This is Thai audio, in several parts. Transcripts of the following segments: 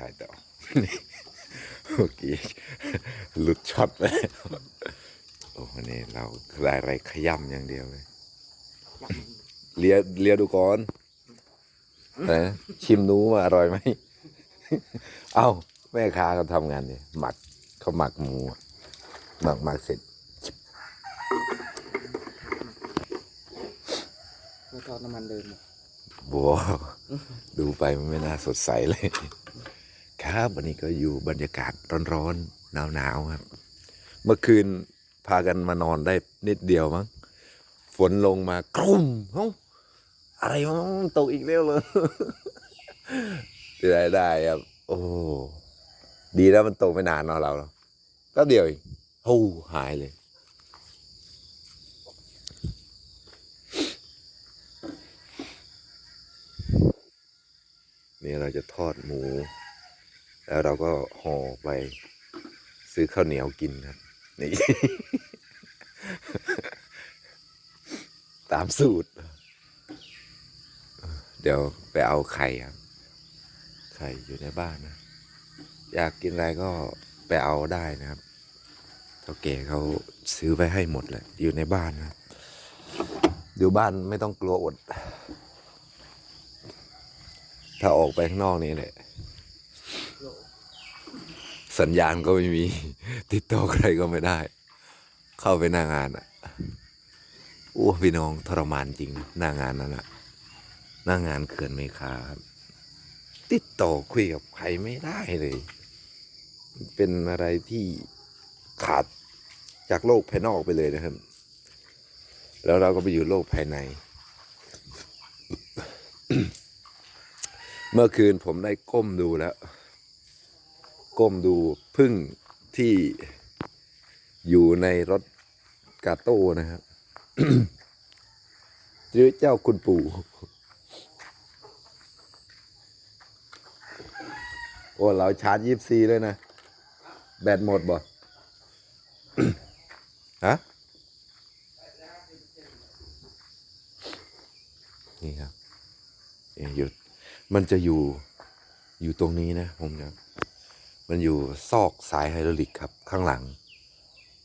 ถ่ายต่อเมื่อกี้หลุดช็อตไปโอ้วันนี้เราได้อะไรขย่ำอย่างเดียวเลยเลียเลียดูก่อนนะชิมดูว่าอร่อยไหม เอ้า แม่ค้าเขาทำงานเนี่ยหมักเขาหมักหมูอะหมักหมักเสร็จเมื่อทอดน้ำมันเดิมหมดบัวดูไปมันไม่น่าสดใสเลย ครับวันนี้ก็อยู่บรรยากาศร้อนๆหนาวๆครับ เมื่อคืนพากันมานอนได้นิดเดียวมั้งฝนลงมาครุ่มเฮ้าอะไรมันตกอีกแล้วเลยได้ได้ครับ โอ้ดีแล้วมันตกไม่นานเนาะเราแป๊บเดียวเองหายเลย นี่เราจะทอดหมู แล้วเราก็ห่อไปซื้อข้าวเหนียวกินครับนี่ ตามสูตร เดี๋ยวไปเอาไข่ครับ ไข่อยู่ในบ้านนะ อยากกินอะไรก็ไปเอาได้นะครับเท่าแก่เขาซื้อไว้ให้หมดเลยอยู่ในบ้านนะอยู่บ้านไม่ต้องกลัวอด ถ้าออกไปข้างนอกนี่แหละ สัญญาณก็ไม่มี ติดต่อใครก็ไม่ได้ เข้าไปหน้างานอะอ้วพี่น้องทรมานจริงหน้างานนั้นอะหน้างานเขื่อนเมคาครับติดต่อคุยกับใครไม่ได้เลย เป็นอะไรที่ขาดจากโลกภายนอกไปเลยนะครับ แล้วเราก็ไปอยู่โลกภายใน เมื่อคืนผมได้ก้มดูแล้ว ก้มดูพึ่งที่อยู่ในรถกาโต้นะครับหรือเจ้าคุณปู่โอ้เราชาร์จยี่สิบสี่เลยนะ แบตหมดบ่ฮะนี่ครับนี่หยุดมันจะอยู่อยู่ตรงนี้นะผมจะ มันอยู่ซอกสายไฮดรอลิกครับข้างหลัง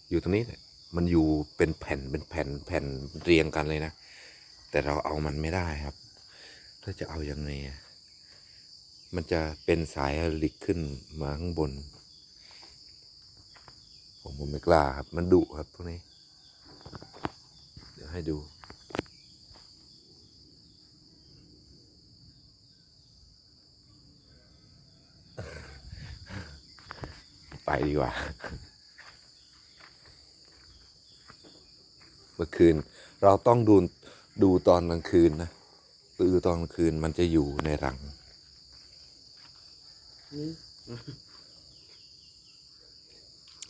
อยู่ตรงนี้แหละมันอยู่เป็นแผ่นเป็นแผ่นแผ่นเรียงกันเลยนะ แต่เราเอามันไม่ได้ครับเราจะเอาอยัางไงมันจะเป็นสายไฮดรอลิกขึ้นมาข้างบน ผมผมไม่กล้าครับ มันดุครับพวกนี้ เดี๋ยวให้ดู ไปดีกว่า เมื่อคืนเราต้องดูดูตอนกลางคืนนะดูตอนกลางคืนมันจะอยู่ในรัง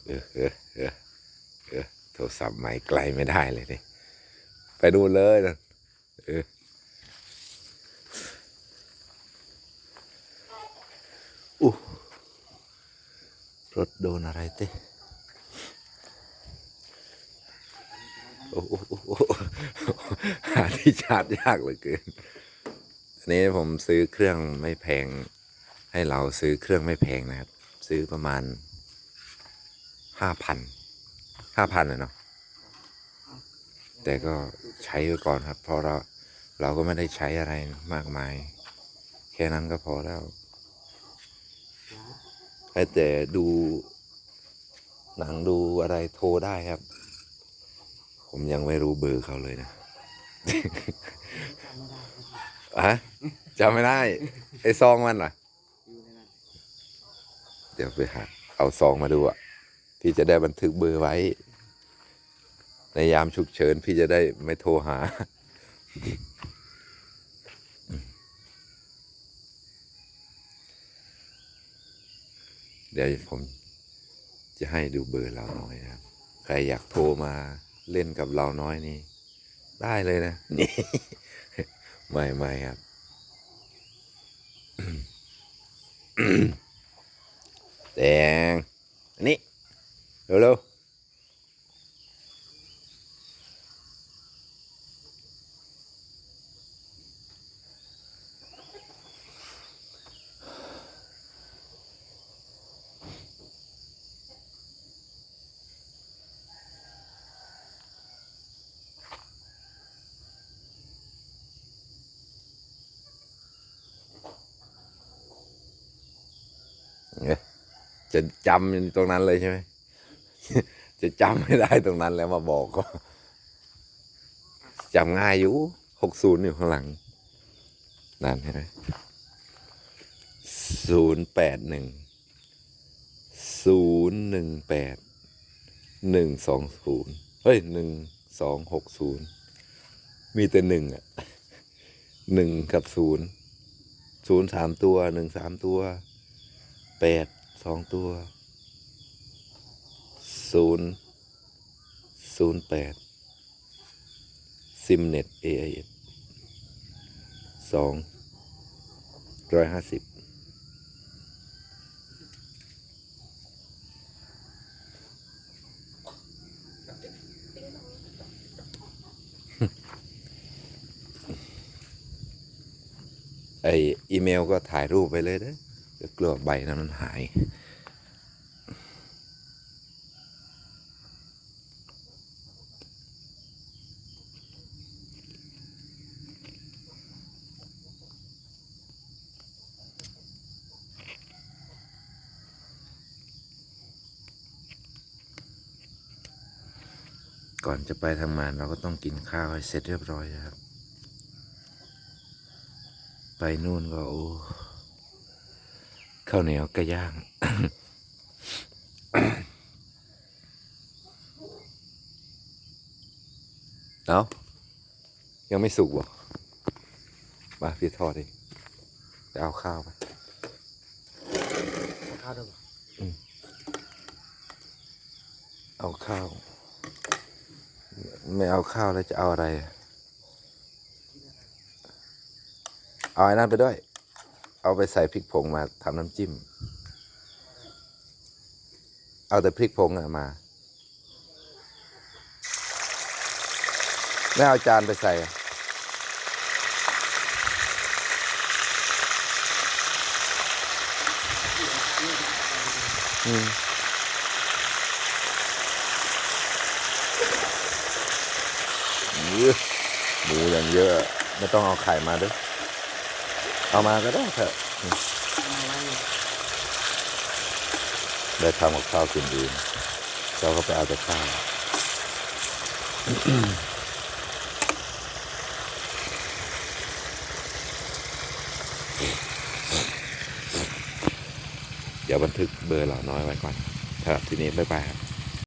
เออเออเออเออโทรศัพท์ไม่ไกลไม่ได้เลยนี่ไปดูเลยนะเออ รถโดนอะไรเต้โอ้โอ้โอ้โอ้หาที่ชาร์จยากเหลือเกิน อันนี้ผมซื้อเครื่องไม่แพง ให้เราซื้อเครื่องไม่แพงนะครับ ซื้อประมาณห้าพันห้าพันเลยเนาะแต่ก็ใช้ไว้ก่อนครับ เพราะเราเราก็ไม่ได้ใช้อะไรมากมาย แค่นั้นก็พอแล้ว แต่ดูหนังดูอะไรโทรได้ครับ ผมยังไม่รู้เบอร์เขาเลยนะจำไม่ได้อะจำไม่ได้ ไอ้ซองมันเหรอเดี๋ยวไปหาเอาซองมาดูอะพี่จะได้บันทึกเบอร์ไว้ ในยามฉุกเฉินพี่จะได้ไม่โทรหา เดี๋ยวผมจะให้ดูเบอร์เราน้อยนะครับ ใครอยากโทรมาเล่นกับเราน้อยนี่ ได้เลยนะ นี่ ไม่ไม่ครับ แดงอันนี้เร็วๆ เอ๊ะ จะจำตรงนั้นเลยใช่ไหมจะจำไม่ได้ตรงนั้นแล้วมาบอกก็จำง่ายอยู่หกศูนย์อยู่ข้างหลังนั่นใช่ไหมศูนย์แปดหนึ่งศูนย์หนึ่งแปดหนึ่งสองศูนย์เฮ้ยหนึ่งสองหกศูนย์มีแต่หนึ่งอะหนึ่งกับศูนย์ศูนย์สามตัวหนึ่งสามตัวแปด สองตัวศูนย์ศูนย์แปดซิมเน็ตเอไอเอสองร้อยห้าสิบไออีเมลก็ถ่ายรูปไปเลยเด้อ กลัวใบนั้นมันหาย ก่อนจะไปทำงานเราก็ต้องกินข้าวให้เสร็จเรียบร้อยครับ ไปนู่นก็โอ้ ข้าวเหนียวไก่ย่าง เอายังไม่สุกบ่มาพี่ทอดดิไปเอาข้าวไปเอาข้าวด้วยบ่เอาข้าว ไม่เอาข้าวแล้วจะเอาอะไรอะเอาไอ้นั่นไปด้วย เอาไปใส่พริกผงมาทำน้ำจิ้ม เอาแต่พริกผงอะมาไม่เอาจานไปใส่ อืมเยอะหมูอย่างเยอะ ไม่ต้องเอาไข่มาด้วย เอามาก็ได้เถอะอืมเอามาไว้นี่ได้ทำกับข้าวกินดีเราก็ไปเอาแต่ข้าวเดี๋ยวบันทึกเบอร์เหล่าน้อยไว้ก่อนครับทีนี้บ๊ายบายครับ